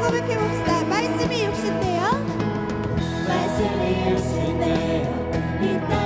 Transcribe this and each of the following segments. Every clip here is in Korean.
같이 고백해 봅시다. 말씀이 육신데요. 말씀이 육신데요.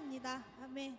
찬양합니다. 아멘